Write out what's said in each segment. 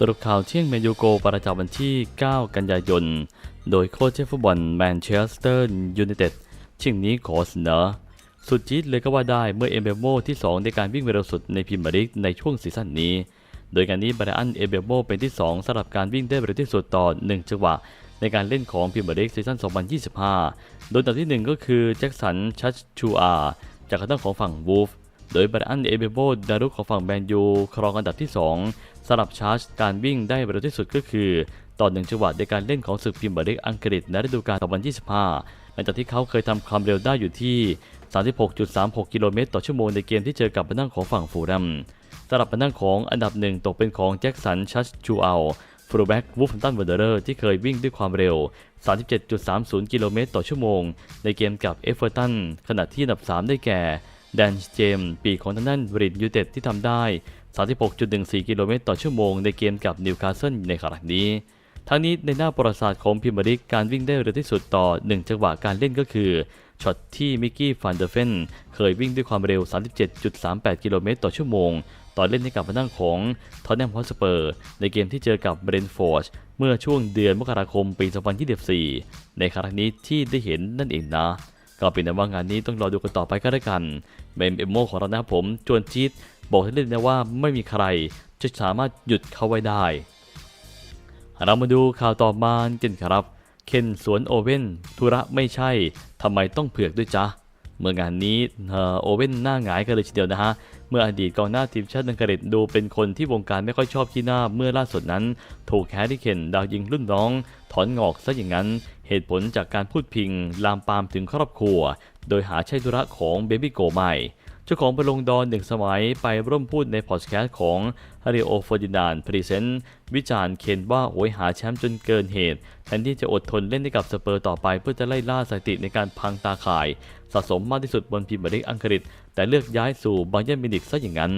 สรุปข่าวเที่ยงเมยูโกประจำวันที่ 9 กันยายน โดยโค้ชเชฟฟุตบอลแมนเชสเตอร์ยูไนเต็ดเที่ยงนี้ขอเสนอ สุดจี๊ดเลยก็ว่าได้เมื่อเอเบโมที่ 2 ในการวิ่งเร็วสุดในพรีเมียร์ลีกในช่วงซีซั่นนี้ โดยการนี้บรอันเอเบโมเป็นที่ 2สำหรับการวิ่งได้เร็วที่สุดต่อ 1 จังหวะ ในการเล่นของพรีเมียร์ลีกซีซั่น 2025 โดยอันดับที่ 1 ก็คือแจ็คสันชัชชูอาจากทางด้านของฝั่งวูฟ โดยบรอันเอเบโบดารุกของฝั่งแมนยูครองอันดับที่ 2สำหรับชาร์จการวิ่งได้เร็วที่สุดก็คือ ต่อหนึ่งจังหวะในการเล่นของศึกพรีมียร์ลีกอังกฤษในฤดูกาล2025 หลังจากที่เขาเคยทำความเร็วได้อยู่ที่ 36.36 กิโลเมตรต่อชั่วโมงในเกมที่เจอกับบันนั่งของฝั่งฟูลแลมสำหรับบันนั่งของอันดับหนึ่งตกเป็นของแจ็คสันชัชชูอัลฟูลแบ็กวูฟแฮมตันเวอร์เดอร์ที่เคยวิ่งด้วยความเร็ว 37.30 กิโลเมตรต่อชั่วโมง ในเกมกับเอฟเวอร์ตันขณะที่อันดับ 3 ได้แก่ แดนเจมส์ปีของทางด้านบริดยูเต็ดที่ทำได้ 36.14 กิโลเมตรต่อชั่วโมงในเกมกับนิวคาสเซิลในขณะนี้ ทั้งนี้ในหน้าประวัติศาสตร์ของพรีเมียร์ลีกการวิ่งได้เร็วที่สุดต่อ 1 จังหวะการเล่นก็คือช็อตที่มิกกี้ฟันเดอร์เฟนเคยวิ่งด้วยความเร็ว 37.38 กิโลเมตรต่อชั่วโมงตอนเล่นให้กับพนังของทอตแนมฮอสเปอร์ ในเกมที่เจอกับเบรนฟอร์ดเมื่อช่วงเดือนมกราคมปี 2024 ในครั้งนี้ที่ได้เห็นนั่นเองนะ ก็เป็นว่างานนี้ต้องรอดูกันต่อไปก็แล้วกันเมมเอมโมของเรานะครับผมจวนชีตบอกให้เล่นนะว่าไม่มีใครจะสามารถหยุดเขาไว้ได้ เรามาดูข่าวต่อมากันครับ เคนสวนโอเว่นธุระไม่ใช่ทำไมต้องเผือกด้วยจ๊ะเมื่องานนี้โอเว่นหน้าหงายกันเลยทีเดียวนะฮะ เมื่ออดีตกองหน้าทีมชาติอังกฤษดูเป็นคนที่วงการไม่ค่อยชอบขี้หน้าเมื่อล่าสุดนั้น ถูกแฮร์รี่เคนดาวยิงรุ่นน้อง ถอนงอกซะอย่างนั้น เหตุผลจากการพูดพิง ลามปามถึงครอบครัว โดยหาใช่ธุระของเบบี้โกใหม่ เจ้าของบอลงดอนหนึ่งสมัยไปร่วมพูดในพอดแคสต์ของฮาริโอฟอร์ดินานพรีเซนต์วิจารณ์เคนว่าโอยหาแชมป์จนเกินเหตุ แทนที่จะอดทนเล่นให้กับสเปอร์ต่อไป เพื่อจะไล่ล่าสถิติในการพังตาข่าย สะสมมากที่สุดบนพรีเมียร์ลีกอังกฤษ แต่เลือกย้ายสู่บาเยิร์นมิวนิกซะอย่างนั้น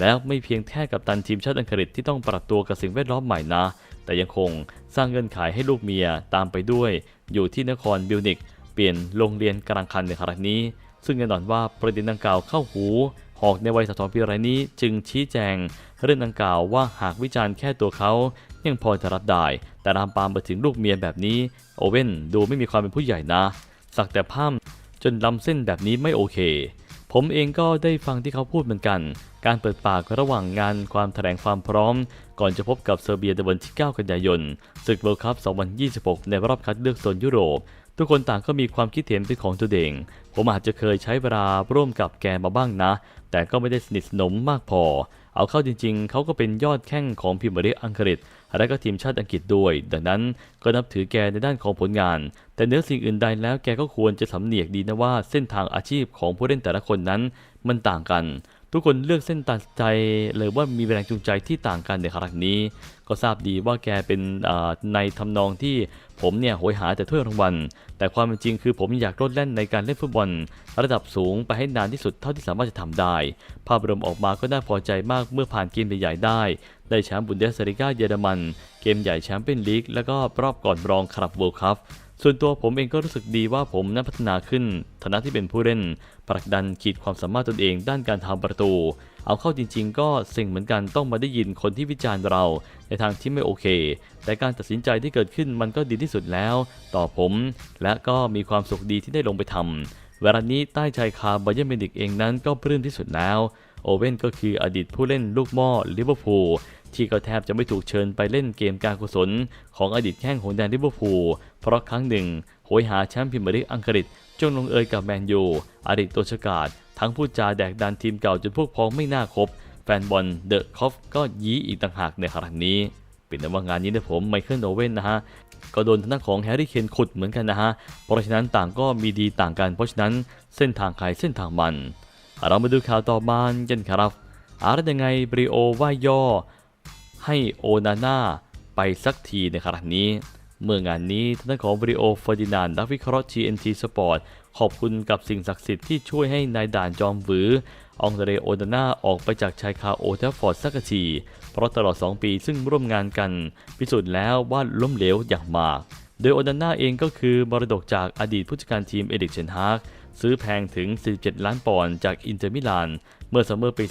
แล้วไม่เพียงแค่กับตันทีมชาติอังกฤษที่ต้องปรับตัวกับสิ่งแวดล้อมใหม่นะ แต่ยังคงสร้างเงื่อนไขให้ลูกเมียตามไปด้วย อยู่ที่นครบิลนิกเปลี่ยนโรงเรียนกลางคันในครั้งนี้ ซึ่งแน่นอนว่าประเด็นดังกล่าวเข้าหูหอกในวัยสะท้อนปีรายนี้จึงชี้แจง เรื่องดังกล่าวว่าหากวิจารณ์แค่ตัวเขายังพอจะรับได้ แต่รามปามไปถึงลูกเมียแบบนี้ โอเว่นดูไม่มีความเป็นผู้ใหญ่นะ สักแต่พ้ามจนลำเส้นแบบนี้ไม่โอเค ผมเองก็ได้ฟังที่เขาพูดเหมือนกัน การเปิดปากระหว่างงานความแถลงความพร้อม ก่อนจะพบกับเซอร์เบียในวันที่ 9 กันยายนศึกเวิลด์คัพ 2026 ในรอบคัดเลือกโซนยุโรป ทุกคนต่างก็มีความคิดเห็นเป็นของตัวเองผมอาจจะเคยใช้เวลาร่วมกับแกมาบ้างนะ แต่ก็ไม่ได้สนิทสนมมากพอ เอาเข้าจริงๆ เขาก็เป็นยอดแข้งของพิมเมียร์ลีกอังกฤษ และก็ทีมชาติอังกฤษด้วย ดังนั้นก็นับถือแกในด้านของผลงาน แต่เนื้อสิ่งอื่นใดแล้วแกก็ควรจะสำเนียกดีนะว่าเส้นทางอาชีพของผู้เล่นแต่ละคนนั้นมันต่างกัน ทุกคนเลือกเส้นตัดใจเลยว่ามีแรงจูงใจที่ต่างกันในครั้งนี้ ก็ทราบดีว่าแกเป็นในทำนองที่ผมเนี่ยโหยหาแต่ถ้วยรางวัล แต่ความเป็นจริงคือผมอยากโลดแล่นในการเล่นฟุตบอล ระดับสูงไปให้นานที่สุดเท่าที่สามารถจะทำได้ ภาพรวมออกมาก็น่าพอใจมากเมื่อผ่านเกมใหญ่ๆได้ ได้แชมป์บุนเดสเลิก้าเยอรมัน เกมใหญ่แชมเปี้ยนลีก แล้วก็รอบก่อนรองคลับเวิลด์คัพ ส่วนตัวผมเองก็รู้สึกดีว่าผมนั้นพัฒนาขึ้นฐานะที่เป็นผู้เล่นผลักดันขีดความสามารถตนเองด้านการทำประตู เอาเข้าจริง ๆ ก็สิ่งเหมือนกันต้องมาได้ยินคนที่วิจารณ์เรา ในทางที่ไม่โอเค แต่การตัดสินใจที่เกิดขึ้นมันก็ดีที่สุดแล้ว ต่อผม และก็มีความสุขดีที่ได้ลงไปทำเวลานี้ใต้ชายคาบาเยร์มินิกเองนั้นก็ปลื้มที่สุดแล้ว โอเว่นก็คืออดีตผู้เล่นลูกหม้อลิเวอร์พูลที่ก็แทบจะไม่ถูกเชิญไปเล่นเกมการกุศล ของอดีตแข้งของแดนลิเวอร์พูลเพราะครั้งหนึ่งโหยหาแชมป์พรีเมียร์ลีกอังกฤษจงลงเอยกับแมนยูอดีตตัวฉกาดทั้งพูดจาแดกดันทีมเก่าจนพวกพ้องไม่น่าคบ แฟนบอลเดอะคอฟก็ยี้อีกต่างหากในครั้งนี้เป็นแต่ว่างานนี้นะผมไมเคิลโอเว่นนะฮะก็โดนทางด้านของแฮร์รี่เคนขุดเหมือนกันนะฮะเพราะฉะนั้นต่างก็มีดีต่างกันเพราะฉะนั้นเส้นทางใครเส้นทางมัน เรามาดูข่าวต่อมากันครับอะไรยังไงบริโอว่าย่อ ให้โอนาน่าไปสักทีในครั้งนี้ เมื่องานนี้ทางด้านของบริโอฟอร์ดินานนักวิเคราะห์ TNT Sport ขอบคุณกับสิ่งศักดิ์สิทธิ์ที่ช่วยให้นายด่านจอมหวือองเดรโอนาน่าออกไปจากชายคาโอเทฟฟอร์ดสักที เพราะตลอด 2 ปีซึ่งร่วมงานกัน พิสูจน์แล้วว่าล้มเหลวอย่างมาก โดยโอนาน่าเองก็คือมรดกจากอดีตผู้จัดการทีมเอริกเชนฮาก ซื้อแพงถึง 47 ล้านปอนด์จากอินเตอร์มิลาน เมื่อซัมเมอร์ปี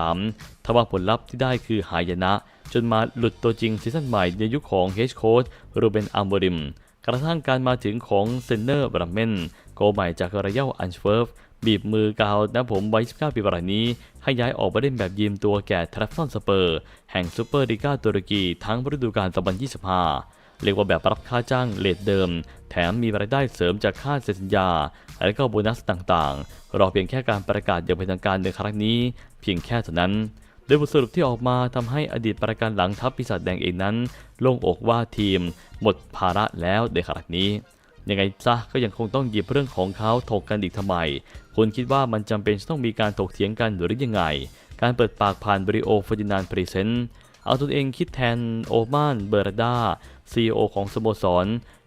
2023 ทว่าผลลัพธ์ที่ได้คือหายนะ จนมาหลุดตัวจริงซีซั่นใหม่ในยุคของเฮดโค้ชรูเบนอัมบริม กระทั่งการมาถึงของเซนเนอร์บรัมเมนโกใหม่จากรยัลอันชเฟิร์ฟบีบมือกาวนะผมวัย19 ปีบรายนี้ ให้ย้ายออกมาเล่นแบบยืมตัวแก่ทรัฟฟอนสเปอร์ แห่งซูเปอร์ลีกาตุรกีทั้งฤดูกาล2025 เรียกว่าแบบรับค่าจ้างเลทเดิม แถมมีรายได้เสริมจากค่าเซ็นสัญญา และก็โบนัสต่างๆ รอเพียงแค่การประกาศอย่างเป็นทางการในครั้งนี้ เพียงแค่เท่านั้นโดยบทสรุปที่ออกมาทำให้อดีตประกันหลังทัพปีศาจแดงเองนั้น โล่งอกว่าทีม หมดภาระแล้วในครั้งนี้ยังไงซะก็ยังคงต้องหยิบเรื่องของเขาถกกันอีกทำไมคุณคิดว่ามันจำเป็นต้องมีการถกเถียงกันหรือยังไง การเปิดปากผ่านบริโอฟอร์ดินานพรีเซนต์ เอาตนเองคิดแทนโอมานเบอร์ดาซีอของสโมสร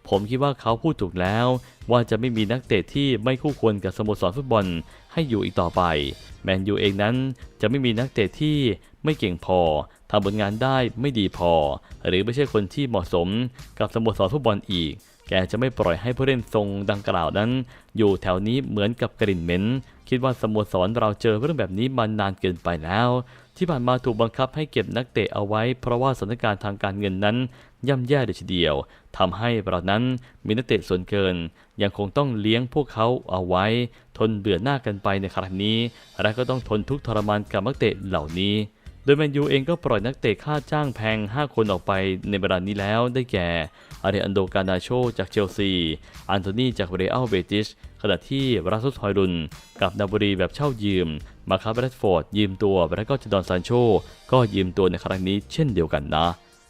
ผมคิดว่าเขาพูดถูกแล้ว ว่าจะไม่มีนักเตะที่ไม่คู่ควรกับสโมสรฟุตบอลให้อยู่อีกต่อไป แมนยูเองนั้นจะไม่มีนักเตะที่ไม่เก่งพอทำผลงานได้ไม่ดีพอ หรือไม่ใช่คนที่เหมาะสมกับสโมสรฟุตบอลอีก แกจะไม่ปล่อยให้ผู้เล่นทรงดังกล่าวนั้น อยู่แถวนี้เหมือนกับกลิ่นเหม็น คิดว่าสโมสรเราเจอเรื่องแบบนี้มานานเกินไปแล้ว ที่ผ่านมาถูกบังคับให้เก็บนักเตะเอาไว้ เพราะว่าสถานการณ์ทางการเงินนั้นย่ำแย่เลยทีเดียวทำให้เรานั้นมีนักเตะส่วนเกิน ยังคงต้องเลี้ยงพวกเขาเอาไว้ ทนเบื่อหน้ากันไปในครั้งนี้ และก็ต้องทนทุกข์ทรมานกับนักเตะเหล่านี้ โดยแมนยูเองก็ปล่อยนักเตะค่าจ้างแพง 5 คนออกไปในเวลานี้แล้วได้แก่อาริอันโดกานาโชจากเชลซี อันโทนีจากเรอัลเบติชขณะที่รัสซุสฮอยรุน กับนาบุรีแบบเช่ายืม มาคาเบรดฟอร์ดยืมตัว และก็จดอนซานโชก็ยืมตัวในครั้งนี้เช่นเดียวกันนะ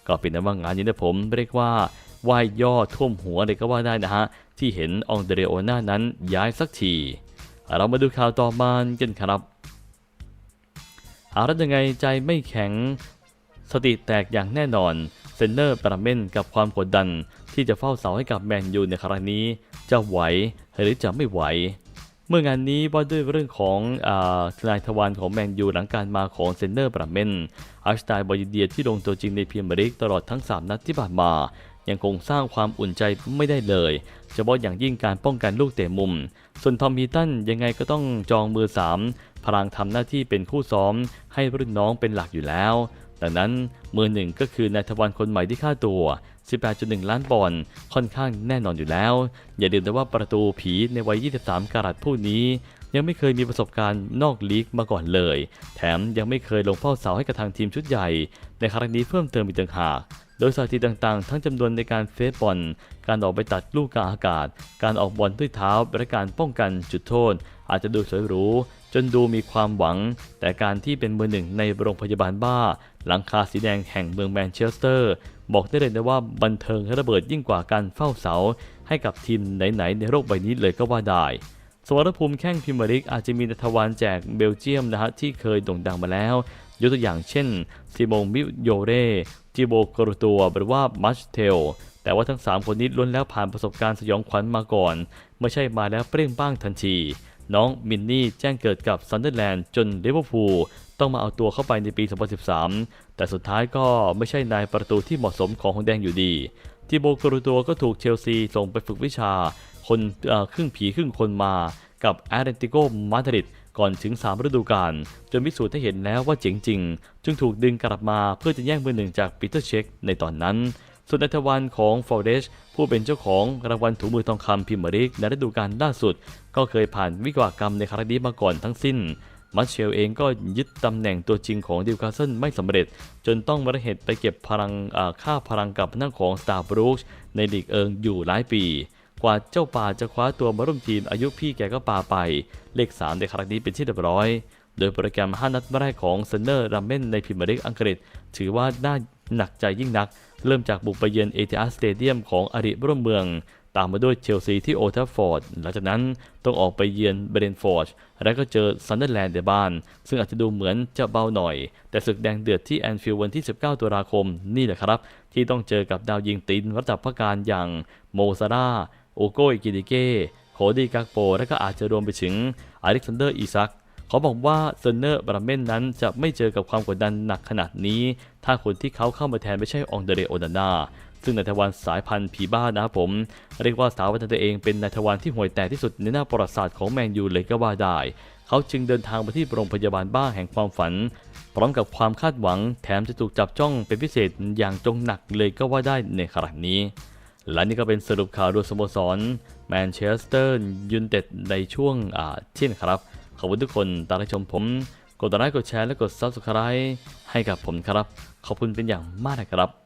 ก็เป็นนั้นว่างานนี้นะผมเรียกว่าว่ายย่อท่วมหัวเลยก็ว่าได้นะฮะ ที่เห็นองเดเรโอนานั้นย้ายสักที เรามาดูข่าวต่อมากันครับ อารัยังไงใจไม่แข็ง สติแตกอย่างแน่นอน เซนเนอร์ปราเมนกับความกดดันที่จะเฝ้าเสาให้กับแมนยูในครั้งนี้ จะไหวหรือจะไม่ไหว เมื่องานนี้ว่าด้วยเรื่องของอาทนายทวารของแมนยูหลังการมาของเซนเนอร์ปราเมนอาร์สไตล์บอยเดียที่ลงตัวจริงในพรีเมียร์ลีกตลอดทั้ง 3 นัดที่ผ่านมา ยังคงสร้างความอุ่นใจไม่ได้เลย เฉพาะอย่างยิ่งการป้องกันลูกเตะมุม ส่วนทอมฮีตันยังไงก็ต้องจองมือ 3 พลังทำหน้าที่เป็นคู่ซ้อม ให้รุ่นน้องเป็นหลักอยู่แล้ว ดังนั้นมือหนึ่งก็คือนายทวารคนใหม่ที่ค่าตัว 18.1 ล้านปอนด์ค่อนข้างแน่นอนอยู่แล้ว อย่าลืมนะว่าประตูผีในวัย 23 กรัตผู้นี้ยังไม่เคยมีประสบการณ์นอกลีกมาก่อนเลย แถมยังไม่เคยลงเฝ้าเสาให้กับทางทีมชุดใหญ่ ในครั้งนี้เพิ่มเติมอีกต่างหาก โดยสถิติต่างๆ ทั้งจำนวนในการเฟสบอล การออกไปตัดลูกกลางอากาศ การออกบอลด้วยเท้า และการป้องกันจุดโทษ อาจจะดูสวยหรู จนดูมีความหวัง แต่การที่เป็นมือหนึ่งในโรงพยาบาลบ้า หลังคาสีแดงแห่งเมืองแมนเชสเตอร์ บอกได้เลยนะว่าบันเทิงระเบิดยิ่งกว่าการเฝ้าเสา ให้กับทีมไหนๆในโลกใบนี้เลยก็ว่าได้สมรภูมิแข่งพรีเมียร์ลีกอาจจะมีนัทวานแจกเบลเจียมนะฮะที่เคยโด่งดังมาแล้ว ยกตัวอย่างเช่นซิมงมิโยเร จิโบกรตัวหรือว่ามัชเทลแต่ว่าทั้ง 3 คนนี้ล้วนแล้วผ่านประสบการณ์สยองขวัญมาก่อน ไม่ใช่มาแล้วเปรี้ยงป้างทันที น้องมินนี่แจ้งเกิดกับซันเดอร์แลนด์จนลิเวอร์พูลต้องมาเอาตัวเข้าไปในปี 2013 แต่สุดท้ายก็ไม่ใช่นายประตูที่เหมาะสมของหงแดงอยู่ดีทิโบกรูตัวก็ถูกเชลซีส่งไปฝึกวิชา คนครึ่งผีครึ่งคนมากับแอตเลติโกมาดริดก่อนถึง 3 ฤดูกาลจนพิสูจน์ให้เห็นแล้วว่าเจ๋งจริง จึงถูกดึงกลับมาเพื่อจะแย่งมือหนึ่งจากปีเตอร์เช็คในตอนนั้นส่วนในทวันของฟอเดชผู้เป็นเจ้าของรางวัลถูมือทองคำพิมริกในฤดูกาลล่าสุด ก็เคยผ่านวิกวากรรมในครั้งนี้มาก่อนทั้งสิ้น มัชเชลเองก็ยึดตำแหน่งตัวจริงของดิวคาสเซิลไม่สำเร็จ จนต้องมาระเหตุไปเก็บพลังค่าพลังกับหน้าของสตาร์บรูชในลีกเอิงอยู่หลายปี กว่าเจ้าป่าจะคว้าตัวมาร่วมทีมอายุพี่แกก็ปาไป เลข 3 ในครั้งนี้เป็นที่เรียบร้อย โดยโปรแกรม 5 นัดแรกของเซนเนอร์รัมเมนในพรีเมียร์ลีกอังกฤษ ถือว่าน่าหนักใจยิ่งนัก เริ่มจากบุกไปเยือนเอทีอาร์สเตเดียมของอาริร่วมเมือง ตามมาด้วยเชลซีที่โอทัฟฟอร์ด หลังจากนั้นต้องออกไปเยือนเบรนฟอร์ด และก็เจอซันเดอร์แลนด์ในบ้าน ซึ่งอาจจะดูเหมือนจะเบาหน่อย แต่ศึกแดงเดือดที่แอนฟิลด์วันที่ 19 ตุลาคมนี่แหละครับ ที่ต้องเจอกับดาวยิงตีนระดับพระการอย่างโมซาร่า โอโกอิกิดิเก้โคดีกักโป และก็อาจจะรวมไปถึงอเล็กซานเดอร์อีซักเขาบอกว่าเซนเนอร์บราเมนนั้นจะไม่เจอกับความกดดันหนักขนาดนี้ ถ้าคนที่เขาเข้ามาแทนไม่ใช่องเดเรโอนานาซึ่งนายทวารสายพันธุ์ผีบ้านะครับผม เรียกว่าสาววัฒนตัวเองเป็นนายทวารที่ห่วยแตกที่สุดในหน้าประวัติศาสตร์ของแมนยูเลยก็ว่าได้ เขาจึงเดินทางไปที่โรงพยาบาลบ้าแห่งความฝัน พร้อมกับความคาดหวังแถมจะถูกจับจ้องเป็นพิเศษอย่างจงหนักเลยก็ว่าได้ในขณะนี้ และนี่ก็เป็นสรุปข่าวด่วนสโมสรแมนเชสเตอร์ยูไนเต็ดในช่วงอาเที่ยงครับ ขอบคุณทุกคนตามรับชมผม กดไลค์กดแชร์และกด Subscribe ให้กับผมครับ ขอบคุณเป็นอย่างมากนะครับ